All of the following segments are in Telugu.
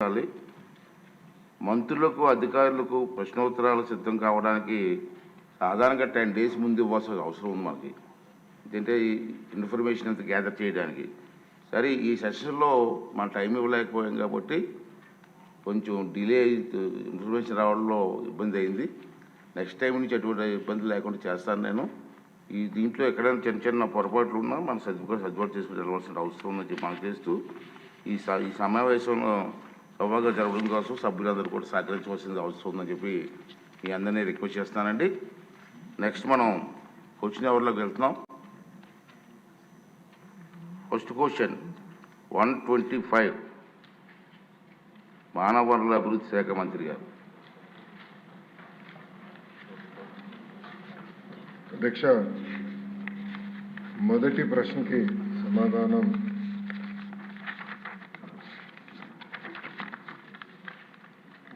ఉండాలి మంత్రులకు అధికారులకు ప్రశ్నోత్తరాలు సిద్ధం కావడానికి సాధారణంగా టెన్ డేస్ ముందు ఇవ్వాల్సిన అవసరం ఉంది మనకి. ఏంటంటే ఈ ఇన్ఫర్మేషన్ అంతా గ్యాదర్ చేయడానికి. సరే ఈ సెషన్లో మన టైం ఇవ్వలేకపోయాం కాబట్టి కొంచెం డిలే ఇన్ఫర్మేషన్ రావడంలో ఇబ్బంది అయింది. నెక్స్ట్ టైం నుంచి ఎటువంటి ఇబ్బంది లేకుండా చేస్తాను నేను. ఈ దీంట్లో ఎక్కడైనా చిన్న చిన్న పొరపాట్లు ఉన్నా మనం సర్దుబాటు సర్దుబాటు చేసుకుని వెళ్ళవలసిన అవసరం ఉందని చెప్పి మనకు చేస్తూ ఈ స- ఈ సమావేశంలో సభగా జరగడం కోసం సభ్యులందరూ కూడా సహకరించవలసింది అవసరం ఉందని చెప్పి మీ అందరినీ రిక్వెస్ట్ చేస్తానండి నెక్స్ట్ మనం క్వశ్చన్ అవర్లోకి వెళ్తున్నాం? First question one twenty five మానవ వనరుల అభివృద్ధి శాఖ మంత్రి గారు. అధ్యక్ష మొదటి ప్రశ్నకి సమాధానం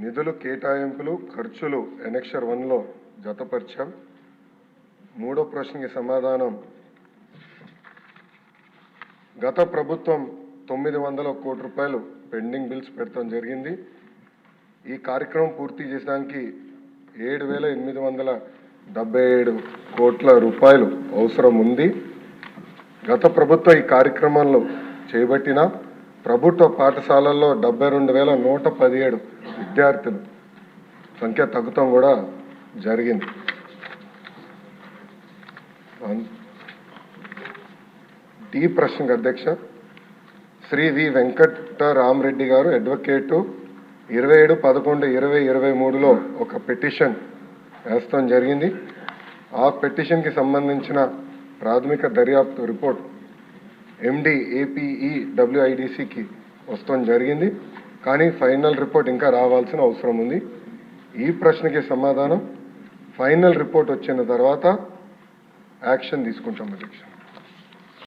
నిధులు కేటాయింపులు ఖర్చులు ఎనెక్షర్ వన్లో జతపరిచాం. మూడో ప్రశ్నకి సమాధానం. గత ప్రభుత్వం తొమ్మిది వందల కోటి రూపాయలు పెండింగ్ బిల్స్ పెట్టడం జరిగింది. ఈ కార్యక్రమం పూర్తి చేసడానికి ఏడు వేల ఎనిమిది వందల డెబ్బై ఏడు కోట్ల రూపాయలు అవసరం ఉంది. గత ప్రభుత్వం ఈ కార్యక్రమంలో చేపట్టిన ప్రభుత్వ పాఠశాలల్లో డెబ్బై రెండు వేల నూట పదిహేడు విద్యార్థులు సంఖ్య తగ్గుతాం కూడా జరిగింది. డి ప్రశ్నకు అధ్యక్ష శ్రీ వి వెంకటరామరెడ్డి గారు అడ్వకేటు ఇరవై ఏడు పదకొండు ఇరవై ఇరవై మూడులో ఒక పిటిషన్ వేస్తాం జరిగింది. ఆ పిటిషన్కి సంబంధించిన ప్రాథమిక దర్యాప్తు రిపోర్ట్ ఎండి ఏపీఈ డబ్ల్యూఐడిసికి వస్తాం జరిగింది. కానీ ఫైనల్ రిపోర్ట్ ఇంకా రావాల్సిన అవసరం ఉంది. ఈ ప్రశ్నకి సమాధానం ఫైనల్ రిపోర్ట్ వచ్చిన తర్వాత యాక్షన్ తీసుకుంటాం అధ్యక్ష.